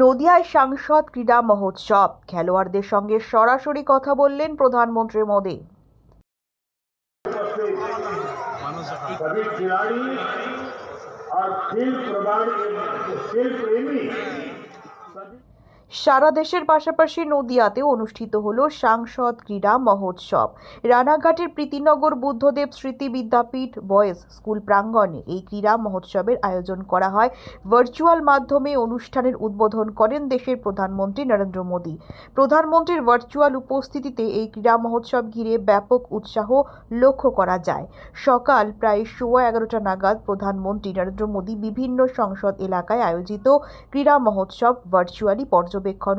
নদিয়ায় সাংসদ ক্রীড়া মহোৎসব খেলোয়াড়দের সঙ্গে সরাসরি কথা বললেন প্রধানমন্ত্রী মোদী सभी खिलाड़ी और खेल प्रभाग खेल प्रेमी सभी সারা দেশের পাশাপাশি নদিয়াতে অনুষ্ঠিত হল সাংসদ ক্রীড়া মহোৎসব। রানাঘাটের প্রীতিনগর বুদ্ধদেব স্মৃতি বিদ্যাপীঠ বয়েজ স্কুল প্রাঙ্গণে এই ক্রীড়া মহোৎসবের আয়োজন করা হয়। ভার্চুয়াল মাধ্যমে অনুষ্ঠানের উদ্বোধন করেন দেশের প্রধানমন্ত্রী নরেন্দ্র মোদী। প্রধানমন্ত্রীর ভার্চুয়াল উপস্থিতিতে এই ক্রীড়া মহোৎসব ঘিরে ব্যাপক উৎসাহ লক্ষ্য করা যায়। সকাল প্রায় সোয়া এগারোটা নাগাদ প্রধানমন্ত্রী নরেন্দ্র মোদী বিভিন্ন সংসদ এলাকায় আয়োজিত ক্রীড়া মহোৎসব ভার্চুয়ালি পর্যবেক্ষণ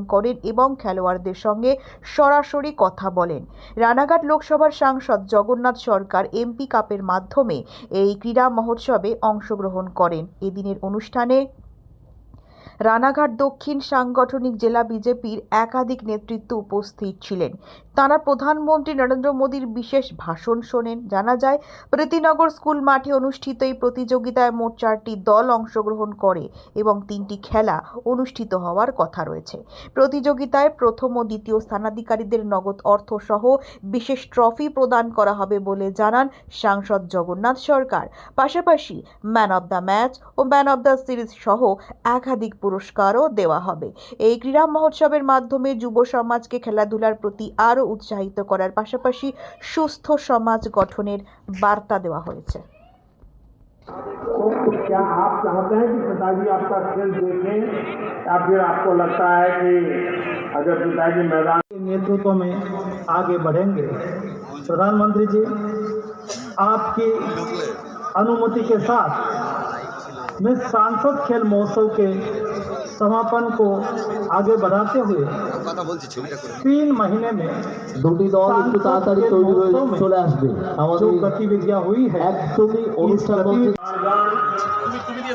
করেন এবং খেলোয়াড়দের সঙ্গে সরাসরি কথা বলেন। রানাঘাট লোকসভার সাংসদ জগন্নাথ সরকার এমপি কাপের মাধ্যমে এই ক্রীড়া মহোৎসবে অংশগ্রহণ করেন। এদিনের অনুষ্ঠানে রানাঘাট দক্ষিণ সাংগঠনিক জেলা বিজেপির একাধিক নেতৃত্ব উপস্থিত ছিলেন। তারা প্রধানমন্ত্রী নরেন্দ্র মোদীর বিশেষ ভাষণ শোনেন। জানা যায়, প্রীতিনগর স্কুল মাঠে অনুষ্ঠিত এই প্রতিযোগিতায় মোট চারটি দল অংশগ্রহণ করে এবং তিনটি খেলা অনুষ্ঠিত হওয়ার কথা রয়েছে। প্রতিযোগিতায় প্রথম ও দ্বিতীয় স্থানাধিকারীদের নগদ অর্থ সহ বিশেষ ট্রফি প্রদান করা হবে বলে জানান সাংসদ জগন্নাথ সরকার। পাশাপাশি ম্যান অব দ্য ম্যাচ ও ম্যান অব দ্য সিরিজ সহ একাধিক পুরস্কারও দেওয়া হবে এই ক্রীড়া মহোৎসবের মাধ্যমে যুব সমাজকে খেলাধুলার প্রতি আরও উৎসাহিত করার পাশাপাশি সুস্থ সমাজ গঠনের বার্তা দেওয়া হয়েছে तो क्या आप चाहते हैं कि पिताजी आपका खेल देखें या फिर आपको लगता है कि अगर पिताजी मैदान के नेतृत्व में आगे बढ़ेंगे प्रधानमंत्री जी आपकी अनुमति के साथ मैं सांसद खेल महोत्सव के समापन को आगे बढ़ाते हुए কথা বলছি ছবিটা করে तीन महीने में দুটি দল একটু তাড়াতাড়ি তৈরি হয়ে চলে আসবে जो আমাদের गतिविधियां हुई है একদমই इस অনুষ্ঠান गतिविधि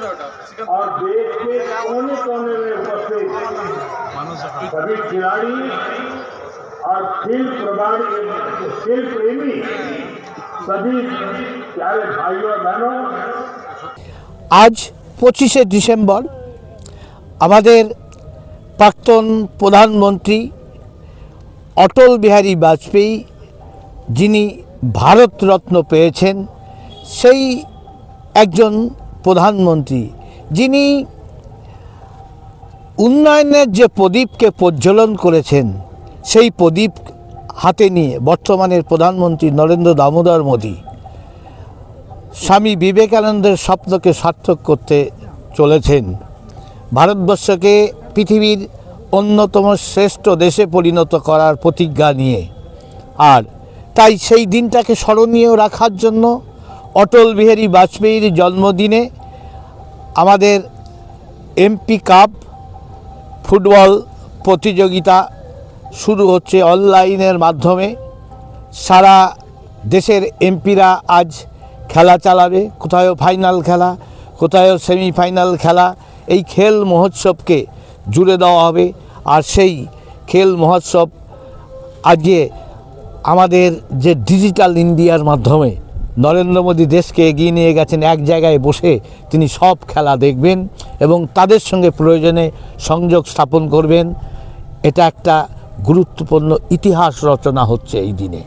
और देश के कोने कोने में उपस्थित सभी खिलाड़ी और खेल प्रभाग खेल प्रेमी सभी प्यारे भाइयों और बहनों আজ পঁচিশে ডিসেম্বর আমাদের প্রাক্তন প্রধানমন্ত্রী অটল বিহারী বাজপেয়ী যিনি ভারতরত্ন পেয়েছেন, সেই একজন প্রধানমন্ত্রী যিনি উন্নয়নের যে প্রদীপকে প্রজ্বলন করেছেন, সেই প্রদীপ হাতে নিয়ে বর্তমানের প্রধানমন্ত্রী নরেন্দ্র দামোদর মোদী স্বামী বিবেকানন্দের স্বপ্নকে সার্থক করতে চলেছেন। ভারতবর্ষকে পৃথিবীর অন্যতম শ্রেষ্ঠ দেশে পরিণত করার প্রতিজ্ঞা নিয়ে। আর তাই সেই দিনটাকে স্মরণীয় রাখার জন্য অটল বিহারী বাজপেয়ীর জন্মদিনে আমাদের এমপি কাপ ফুটবল প্রতিযোগিতা শুরু হচ্ছে অনলাইনের মাধ্যমে। সারা দেশের এমপিরা আজ খেলা চালাবে কোথাও ফাইনাল খেলা কোথাও সেমিফাইনাল খেলা, এই খেল মহোৎসবকে জুড়ে দেওয়া হবে। আর সেই খেল মহোৎসব আজকে আমাদের যে ডিজিটাল ইন্ডিয়ার মাধ্যমে নরেন্দ্র মোদী দেশকে এগিয়ে নিয়ে গেছেন, এক জায়গায় বসে তিনি সব খেলা দেখবেন এবং তাদের সঙ্গে প্রয়োজনে সংযোগ স্থাপন করবেন। এটা একটা গুরুত্বপূর্ণ ইতিহাস রচনা হচ্ছে এই দিনে।